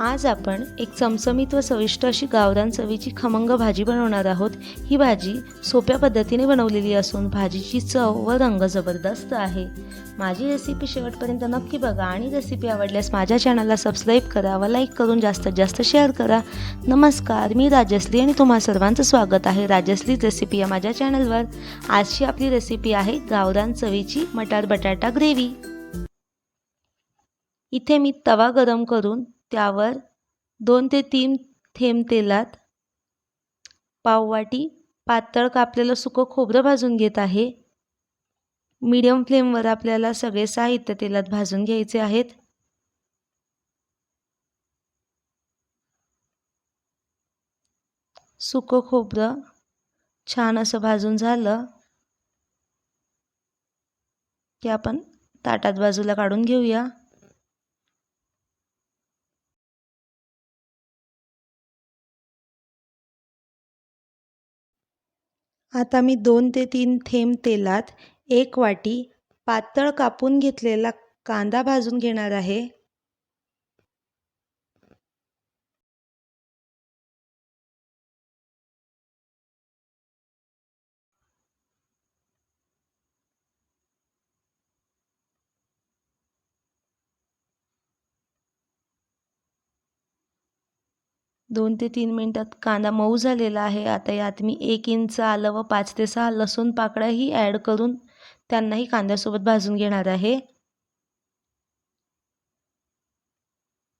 आज आपण एक चमचमीत व चविष्ट अशी गावरान चवीची खमंग भाजी बनवणार आहोत. ही भाजी सोप्या पद्धतीने बनवलेली असून भाजीची चव व रंग जबरदस्त आहे. माझी रेसिपी शेवटपर्यंत नक्की बघा आणि रेसिपी आवडल्यास माझ्या चॅनलला सबस्क्राईब करा व लाईक करून जास्तीत जास्त शेअर करा. नमस्कार मी राजश्री आणि तुम्हा सर्वांचं स्वागत आहे राजश्री रेसिपी या माझ्या चॅनलवर आजची आपली रेसिपी आहे गावरान चवीची मटार बटाटा ग्रेव्ही इथे मी तवा गरम करून त्यावर दोन ते तीन थेंब तेलात पाववाटी पातळ कापलेलं सुकं खोबरं भाजून घेत आहे. मीडियम फ्लेमवर आपल्याला सगळे साहित्य तेलात भाजून घ्यायचे आहेत. सुकं खोबरं छान असं भाजून झालं की आपण ताटात बाजूला काढून घेऊया. आता मी दोन ते तीन थेंब तेलात एक वाटी पातळ कापून घेतलेला कांदा भाजून घेणार आहे. दोन ते तीन मिनटात कांदा मऊ झालेला आहे. आता यात मी एक इंच आलं व पाच ते सहा लसूण पाकळ्याही ॲड करून त्यांनाही कांद्यासोबत भाजून घेणार आहे.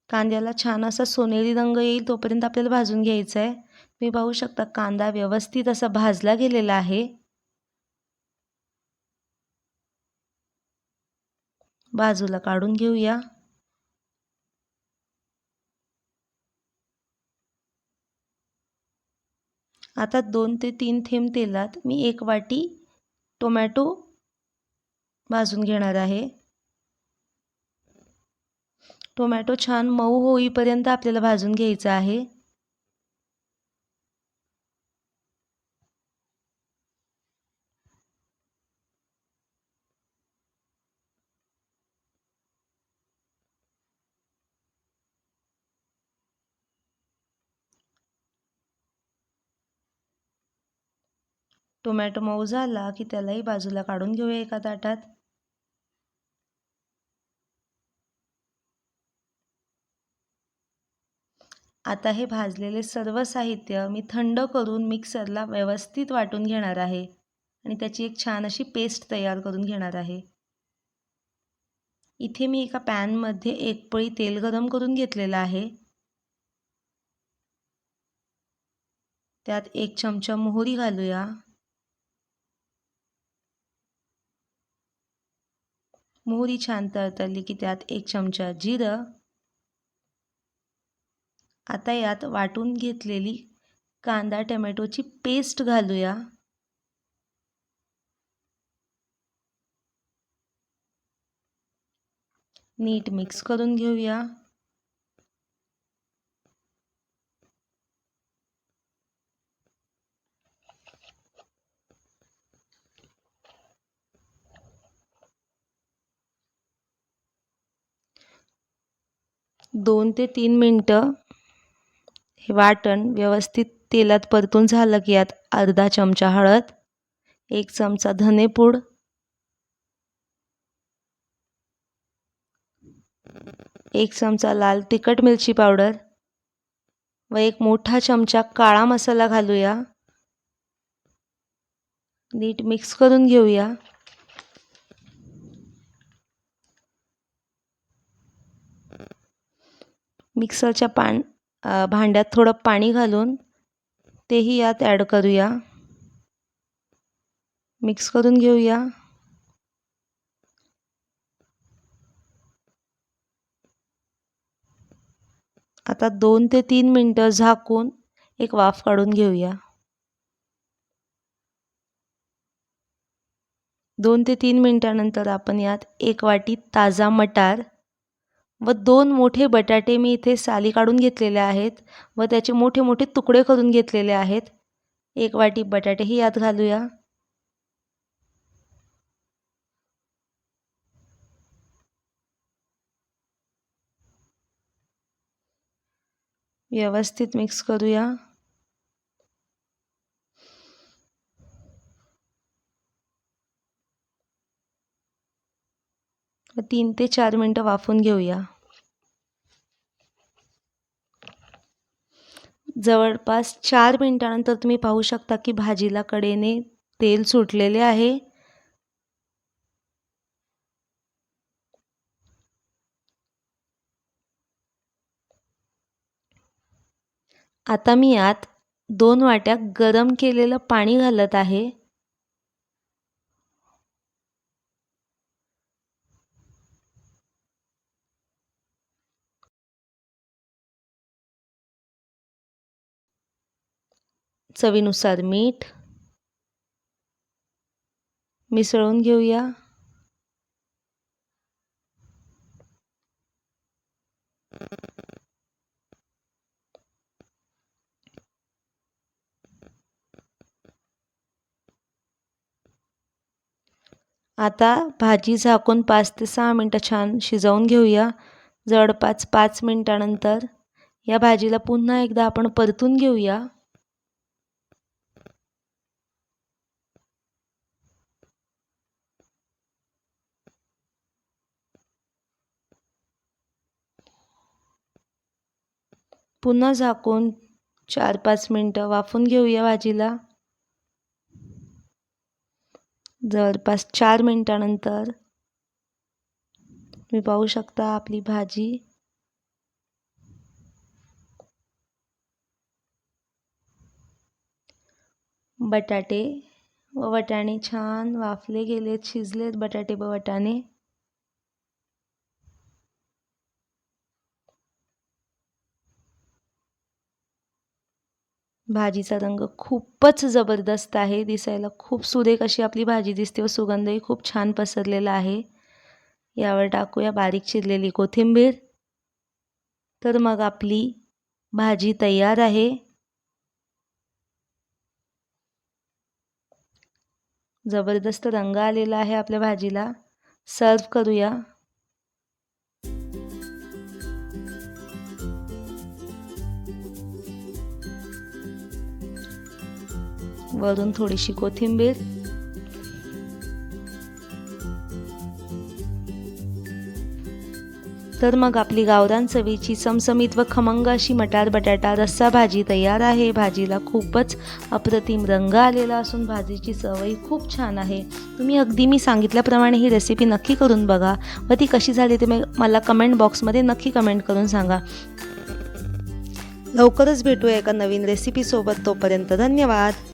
कांद्याला छान असा सोनेरी रंग येईल तोपर्यंत आपल्याला भाजून घ्यायचा आहे. तुम्ही पाहू शकता कांदा व्यवस्थित असा भाजला गेलेला आहे. बाजूला काढून घेऊया. आता दोन ते तीन थेंब तेलात मी एक वाटी टोमॅटो भाजून घेणार आहे. टोमॅटो छान मऊ होईपर्यंत आपल्याला भाजून घ्यायचा आहे. टोमॅटो मऊ झाला की त्यालाही बाजूला काढून घेऊया एका ताटात. आता हे भाजलेले सर्व साहित्य मी थंड करून मिक्सरला व्यवस्थित वाटून घेणार आहे आणि त्याची एक छान अशी पेस्ट तयार करून घेणार आहे. इथे मी एका पॅनमध्ये एक पळी तेल गरम करून घेतलेलं आहे. त्यात एक चमचा मोहरी घालूया. मोहरी छान तळतळली की त्यात एक चमचा जिरं. आता यात वाटून घेतलेली कांदा टमॅटोची पेस्ट घालूया. नीट मिक्स करून घेऊया. दोन ते तीन मिनटं हे वाटण व्यवस्थित तेलात परतून झालं की यात अर्धा चमचा हळद एक चमचा धनेपूड एक चमचा लाल तिखट मिरची पावडर व एक मोठा चमचा काळा मसाला घालूया. नीट मिक्स करून घेऊया. मिक्सरच्या पान भांड्यात थोडं पाणी घालून तेही यात ॲड करूया. मिक्स करून घेऊया. आता दोन ते तीन मिनटं झाकून एक वाफ काढून घेऊया. दोन ते तीन मिनटानंतर आपण यात एक वाटी ताजा मटार व दोन मोठे बटाटे मी इथे साली काढून घेतलेले आहेत व त्याचे मोठे मोठे तुकडे करून घेतलेले आहेत. एक वाटी बटाटेही यात घालूया. व्यवस्थित मिक्स करूया. तीन ते चार मिनटं वाफून घेऊया. जवळपास चार मिनटानंतर तुम्ही पाहू शकता की भाजीला कडेने तेल सुटलेले आहे. आता मी यात दोन वाट्या गरम केलेलं पाणी घालत आहे. चवीनुसार मीठ मिसळून घेऊया. आता भाजी झाकून पाच ते सहा मिनटं छान शिजवून घेऊया. जवळपास पाच मिनटानंतर या भाजीला पुन्हा एकदा आपण परतून घेऊया. पुन्हा झाकून चार पाच मिनटं वाफून घेऊया भाजीला. जवळपास चार मिनटानंतर तुम्ही पाहू शकता आपली भाजी. बटाटे व वटाणे छान वाफले गेलेत शिजलेत बटाटे व वटाणे. भाजीचा रंग खूपच जबरदस्त आहे दिसायला खूप सुरेख अशी आपली भाजी दिसते व सुगंधही खूप छान पसरलेला आहे. यावर टाकूया बारीक चिरलेली कोथिंबीर. तर मग आपली भाजी तयार आहे. जबरदस्त रंग आलेला आहे आपल्या भाजीला. सर्व करूया. वरून थोडीशी कोथिंबीर. तर मग आपली गावरान चवीची चमचमीत व खमंग अशी मटार बटाटा रस्सा भाजी तयार आहे. भाजीला खूपच अप्रतिम रंग आलेला असून भाजीची चवही खूप छान आहे. तुम्ही अगदी मी सांगितल्याप्रमाणे ही रेसिपी नक्की करून बघा व ती कशी झाली ते मला कमेंट बॉक्समध्ये नक्की कमेंट करून सांगा. लवकरच भेटूया एका नवीन रेसिपीसोबत तोपर्यंत धन्यवाद.